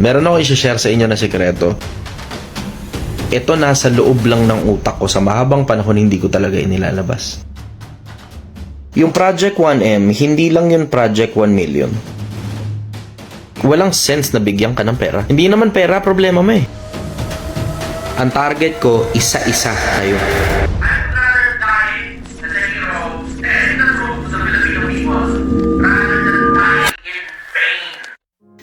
Meron ako i-share sa inyo na sekreto. Ito nasa loob lang ng utak ko sa mahabang panahon hindi ko talaga inilalabas. Yung Project 1M, hindi lang yun Project 1 Million. Walang sense na bigyan ka ng pera. Hindi naman pera problema mo eh. Ang target ko, isa-isa kayo.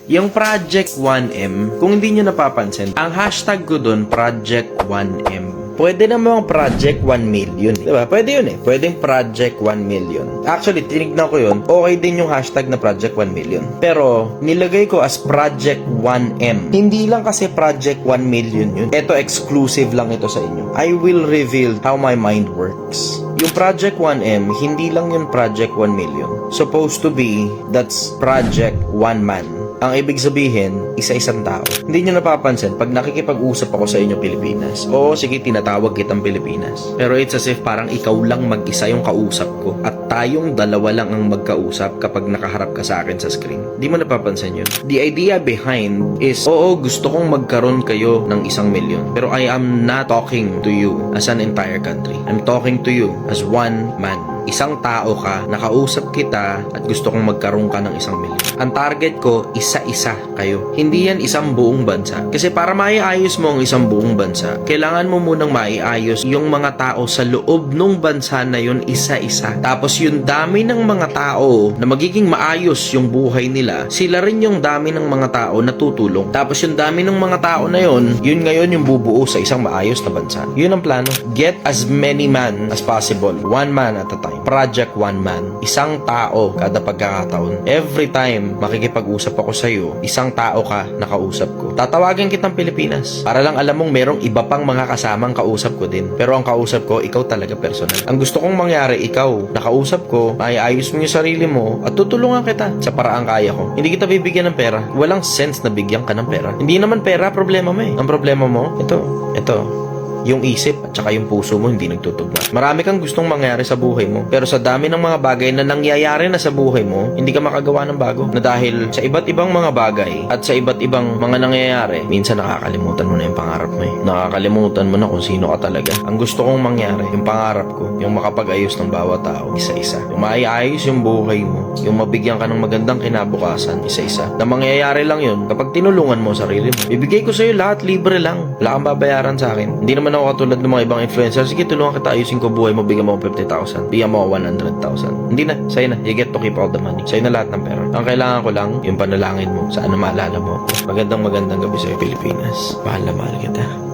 Yung Project 1M, kung hindi nyo napapansin, ang hashtag ko doon, Project 1M. Pwede namang Project 1 Million. Diba? Pwede yun eh. Pwedeng Project 1 Million. Actually, tinignan ko yun. Okay din yung hashtag na Project 1 Million. Pero, nilagay ko as Project 1M. Hindi lang kasi Project 1 Million yun. Ito, exclusive lang ito sa inyo. I will reveal how my mind works. Yung Project 1M, hindi lang yun Project 1 Million. Supposed to be, that's Project 1 Man. Ang ibig sabihin, isa-isang tao. Hindi nyo napapansin, pag nakikipag-usap ako sa inyo Pilipinas, oo sige tinatawag kitang Pilipinas. Pero it's as if parang ikaw lang mag-isa yung kausap ko at tayong dalawa lang ang magkausap kapag nakaharap ka sa akin sa screen. Di mo napapansin yun? The idea behind is, oo gusto kong magkaroon kayo ng isang milyon. Pero I am not talking to you as an entire country. I'm talking to you as one man isang tao ka, nakausap kita at gusto kong magkaroon ka ng isang milyon. Ang target ko, isa-isa kayo. Hindi yan isang buong bansa. Kasi para maiayos mo ang isang buong bansa, kailangan mo munang maiayos yung mga tao sa loob ng bansa na yun isa-isa. Tapos yung dami ng mga tao na magiging maayos yung buhay nila, sila rin yung dami ng mga tao na tutulong. Tapos yung dami ng mga tao na yun, yun ngayon yung bubuo sa isang maayos na bansa. Yun ang plano. Get as many man as possible. One man at a time. Project One Man. Isang tao kada pagkakataon. Every time makikipag-usap ako sa iyo, isang tao ka nakausap ko. Tatawagin kitang Pilipinas. Para lang alam mong merong iba pang mga kasamang kausap ko din. Pero ang kausap ko, ikaw talaga personal. Ang gusto kong mangyari, ikaw, nakausap ko, ayos mo yung sarili mo, at tutulungan kita sa paraang kaya ko. Hindi kita bibigyan ng pera. Walang sense na bigyan ka ng pera. Hindi naman pera problema mo eh. Ang problema mo, ito, ito, yung isip at saka yung puso mo hindi nagtutugma. Marami kang gustong mangyari sa buhay mo, pero sa dami ng mga bagay na nangyayari na sa buhay mo, hindi ka makagawa ng bago. Na dahil sa iba't ibang mga bagay at sa iba't ibang mga nangyayari, minsan nakakalimutan mo na yung pangarap mo eh. Nakakalimutan mo na kung sino ka talaga. Ang gusto kong mangyari, yung pangarap ko, yung makapag-ayos ng bawat tao, isa-isa. Yung maiayos yung buhay mo, yung mabigyan ka ng magandang kinabukasan, isa-isa. Na mangyayari lang yun kapag tinulungan mo sarili mo. Bibigay ko sa'yo lahat libre lang. Wala kang babayaran sa akin. Hindi naman ako katulad ng mga ibang influencer. Sige, tulungan kita, ayusin ko buhay mo, bigyan mo ako 50,000. Bigyan mo ako 100,000. Hindi na, sa'yo na. You get to keep all the money. Sa'yo na lahat ng pera. Ang kailangan ko lang, yung panalangin mo. Sana maalala mo. Magandang magandang gabi sa'yo, Pilipinas. Mahal na mahal kita.